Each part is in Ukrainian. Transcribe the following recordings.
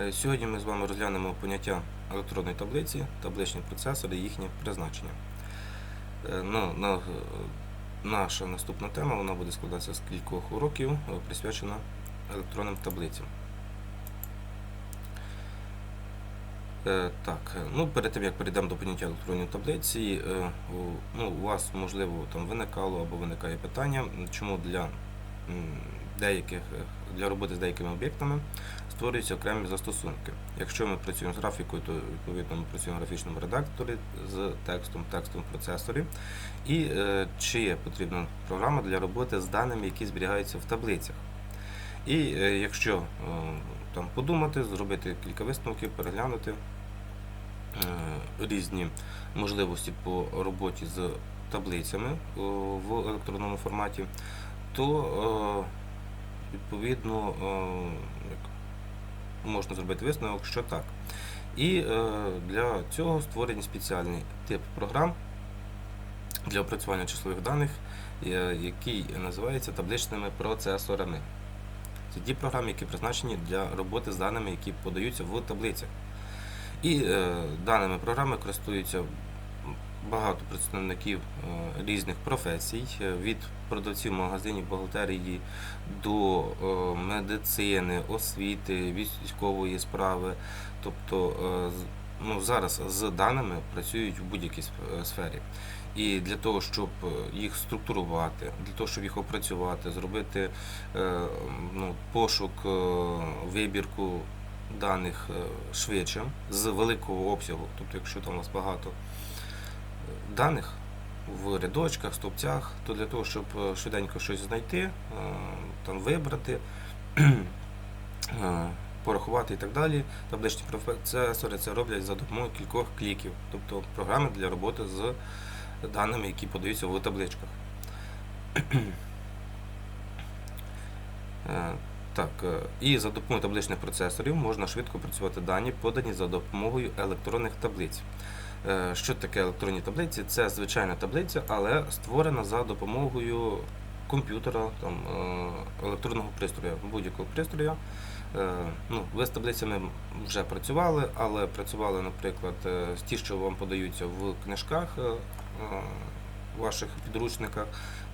Е, Сьогодні ми з вами розглянемо поняття електронної таблиці, табличні процесори і їхнє призначення. Е, Ну, на, наша наступна тема вона буде складатися з кількох уроків, е, присвячена електронним таблицям. Так, ну перед тим як перейдемо до поняття електронної таблиці, ну, у вас можливо там виникало або виникає питання, чому для деяких е, для роботи з деякими об'єктами створюються окремі застосунки. Якщо ми працюємо з графікою, то відповідно ми працюємо в графічному редакторі з текстом, текстом в процесорі. І е, чи є потрібна програма для роботи з даними, які зберігаються в таблицях. І е, якщо е, там подумати, зробити кілька висновків, переглянути е, різні можливості по роботі з таблицями о, в електронному форматі, то е, відповідно е, можна зробити висновок, що так. І е, для цього створені спеціальний тип програм для опрацювання числових даних, е, який називається табличними процесорами. Це ті програми, які призначені для роботи з даними, які подаються в таблицях. І даними програми користуються багато представників е, різних професій, е, від продавців магазинів бухгалтерії до е, медицини, освіти, військової справи. Тобто ну, зараз з даними працюють в будь-якій сфері. І для того, щоб їх структурувати, для того, щоб їх опрацювати, зробити ну, пошук, вибірку даних швидше з великого обсягу. Тобто, якщо там у вас багато даних в рядочках, стовпцях, то для того, щоб е, швиденько щось знайти, е, там вибрати, е, порахувати і так далі, табличні процесори це роблять за допомогою кількох кліків, тобто програми для роботи з даними, які подаються в табличках. Так, і за допомогою табличних процесорів можна швидко працювати дані, подані за допомогою електронних таблиць. Е, Що таке електронні таблиці? Це звичайна таблиця, але створена за допомогою комп'ютера, там, е, електронного пристрою, будь-якого пристрою. Е, Ну, ви з таблицями вже працювали, але працювали, наприклад, з ті, що вам подаються в книжках, е, ваших підручниках.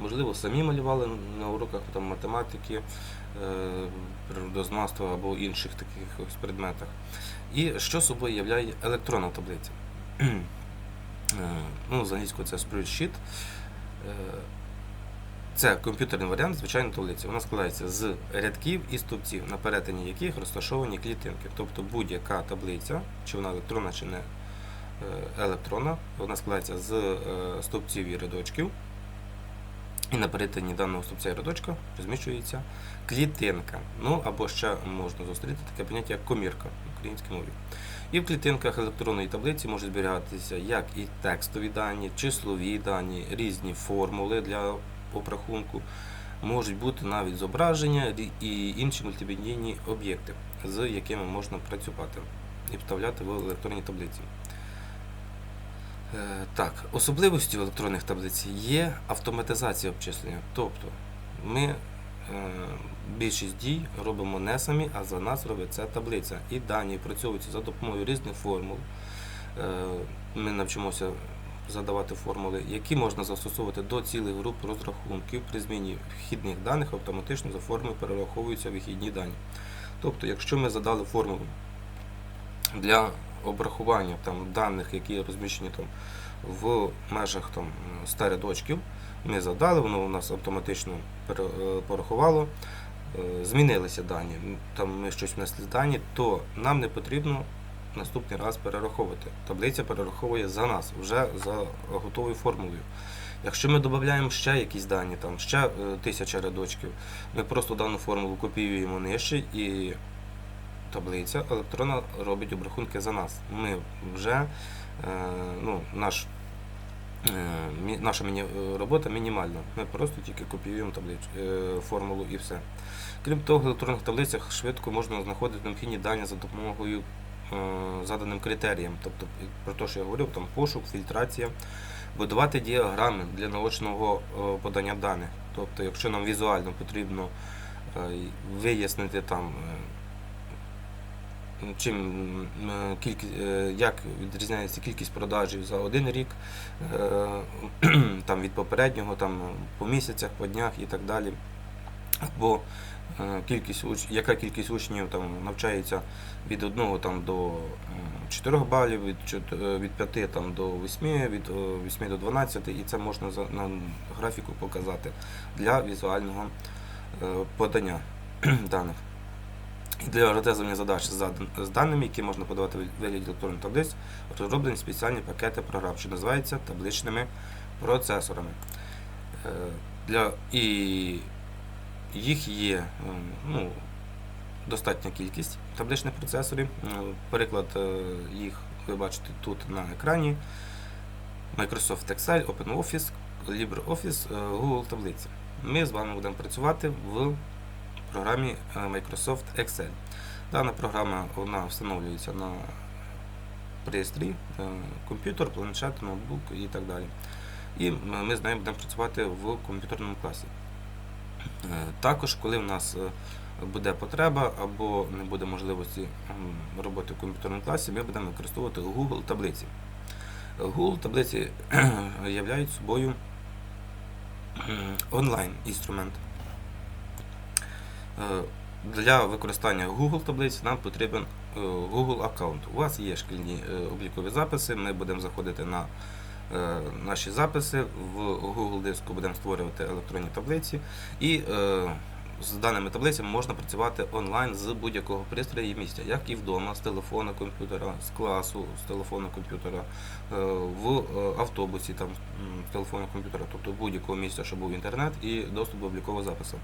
Можливо, самі малювали на уроках там, математики, природознавства або інших таких предметах. І що собою являє електронна таблиця? Е, ну, з англійського це spreadsheet. Е, Це комп'ютерний варіант звичайної таблиці. Вона складається з рядків і стовпців, на перетині яких розташовані клітинки. Тобто будь-яка таблиця, чи вона електронна, чи не е, електронна, вона складається з стовпців і рядочків. І на перетині даного стовпця і рядочка розміщується клітинка. Ну або ще можна зустріти таке поняття як комірка в українській мові. І в клітинках електронної таблиці можуть зберігатися як і текстові дані, числові дані, різні формули для обрахунку, можуть бути навіть зображення і інші мультимедійні об'єкти, з якими можна працювати і вставляти в електронні таблиці. Е, Так, особливістю електронних таблиць є автоматизація обчислення. Тобто ми е, більшість дій робимо не самі, а за нас робить ця таблиця. І дані працьовуються за допомогою різних формул. Е, Ми навчимося задавати формули, які можна застосовувати до цілих груп розрахунків при зміні вхідних даних, автоматично за формою перераховуються вихідні дані. Тобто, якщо ми задали формулу для обрахування там, даних, які розміщені там, в межах там, 100 рядочків, ми задали, воно у нас автоматично е, порахувало, е, змінилися дані, там ми щось внесли дані, то нам не потрібно наступний раз перераховувати. Таблиця перераховує за нас, вже за готовою формулою. Якщо ми додаємо ще якісь дані, там ще е, тисяча рядочків, ми просто дану формулу копіюємо нижче і таблиця електронна робить обрахунки за нас. Ми вже е, ну, наш, е, наша робота мінімальна. Ми просто тільки копіюємо таблицю, е, формулу і все. Крім того, в електронних таблицях швидко можна знаходити необхідні дані за допомогою заданим критеріям. Тобто, про те, що я говорив, там пошук, фільтрація, будувати діаграми для наочного подання даних. Тобто, якщо нам візуально потрібно вияснити там. Е, чим м, кількість, е, як відрізняється кількість продажів за один рік, е, там від попереднього, там по місяцях, по днях і так далі. Або е, кількість яка кількість учнів там навчається від 1 там, до 4 балів, від, е, від 5 там, до 8, від е, 8 до 12, і це можна на графіку показати для візуального е, подання даних. Для розв'язання задач з даними, які можна подавати в вигляді електронних таблиць, розроблені спеціальні пакети програм, що називаються табличними процесорами. Е, Для, і їх є ну, достатня кількість табличних процесорів. Е, Приклад е, їх ви бачите тут на екрані. Microsoft Excel, OpenOffice, LibreOffice, Google таблиці. Ми з вами будемо працювати в програмі е, Microsoft Excel. Дана програма вона встановлюється на пристрій, е, комп'ютер, планшет, ноутбук і так далі. І ми з нею будемо працювати в комп'ютерному класі. Е, Також, коли в нас буде потреба або не буде можливості роботи в комп'ютерному класі, ми будемо використовувати Google таблиці. Google таблиці являють собою онлайн-інструмент. Е, Для використання Google таблиць нам потрібен е, Google аккаунт. У вас є шкільні е, облікові записи, ми будемо заходити на наші записи, в Google диску будемо створювати електронні таблиці і з даними таблицями можна працювати онлайн з будь-якого пристрою і місця, як і вдома, з телефона комп'ютера, з класу, з телефона комп'ютера, в автобусі там, з телефона комп'ютера, тобто будь-якого місця, щоб був інтернет і доступ до облікового запису.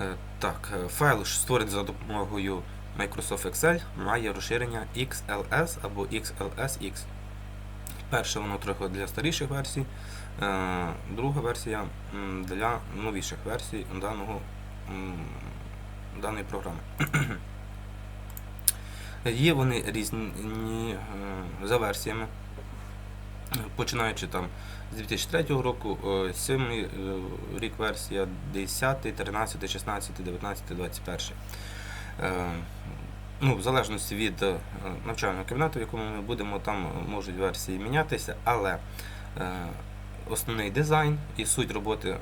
Е, Так, е, файл, що створений за допомогою Microsoft Excel, має розширення XLS або XLSX. Перше воно трохи для старіших версій, е, друга версія для новіших версій даного, даної програми. Є вони різні за версіями, починаючи там з 2003 року, 7 рік версія, 10, 13, 16, 19, 21. Е, Ну, в залежності від е, навчального кабінету, в якому ми будемо, там можуть версії мінятися, але е, основний дизайн і суть роботи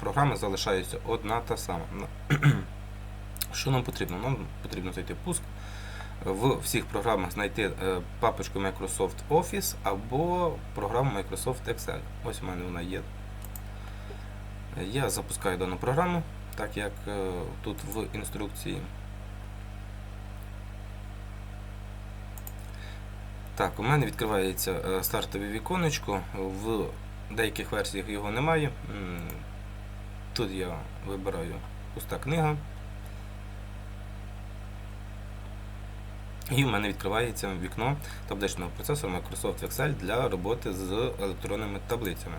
програми залишається одна та сама. Що нам потрібно? Нам потрібно зайти в пуск, в всіх програмах знайти е, папочку Microsoft Office або програму Microsoft Excel. Ось у мене вона є. Я запускаю дану програму, так як е, тут в інструкції. Так, у мене відкривається е, стартове віконечко. В деяких версіях його немає. Тут я вибираю пуста книга. І в мене відкривається вікно табличного процесора Microsoft Excel для роботи з електронними таблицями.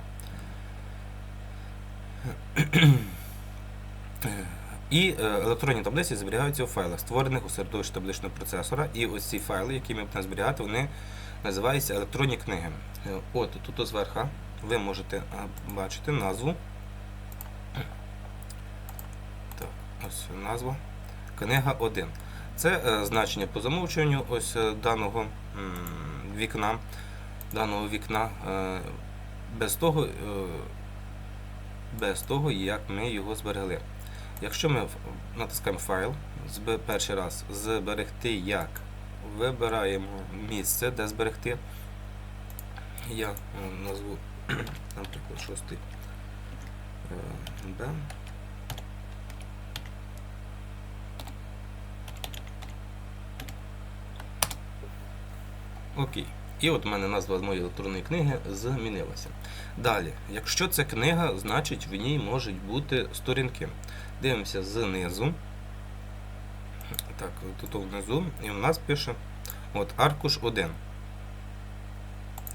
І е, електронні таблиці зберігаються у файлах, створених у середовищі табличного процесора. І ось ці файли, які ми будемо зберігати, вони називаються електронні книги. Е, От тут зверху ви можете бачити назву. Так, ось назва. Книга 1. Це е, значення по замовчуванню ось е, даного вікна. Даного вікна. Е, без того, без того, як ми його зберегли. Якщо ми натискаємо файл, перший раз зберегти як, вибираємо місце, де зберегти. Я назву, наприклад, шостий е, Б. Окей. І от у мене назва моєї електронної книги змінилася. Далі, якщо це книга, значить в ній можуть бути сторінки. Дивимося знизу. Так, тут внизу, і у нас пише от аркуш 1.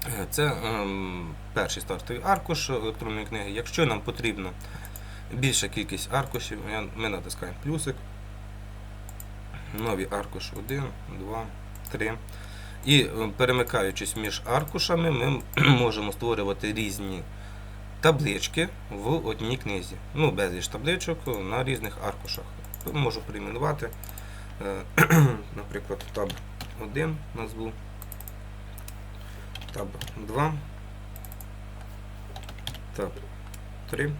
Е, Це ем, перший стартовий аркуш електронної книги. Якщо нам потрібна більша кількість аркушів, ми натискаємо плюсик. Новий аркуш 1, 2, 3. І е, перемикаючись між аркушами, ми можемо створювати різні таблички в одній книзі. Ну, безліч табличок на різних аркушах. Можу перейменувати Е, Наприклад, таб 1 назву, таб 2, таб 3,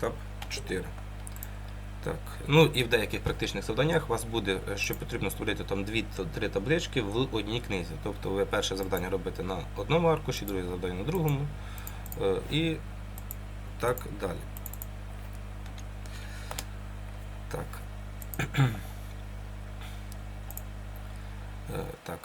таб 4. Так. Ну і в деяких практичних завданнях у вас буде, е, що потрібно створити там 2-3 таблички в одній книзі. Тобто ви перше завдання робите на одному аркуші, друге завдання на другому. е, І так далі. Так. Е, Так,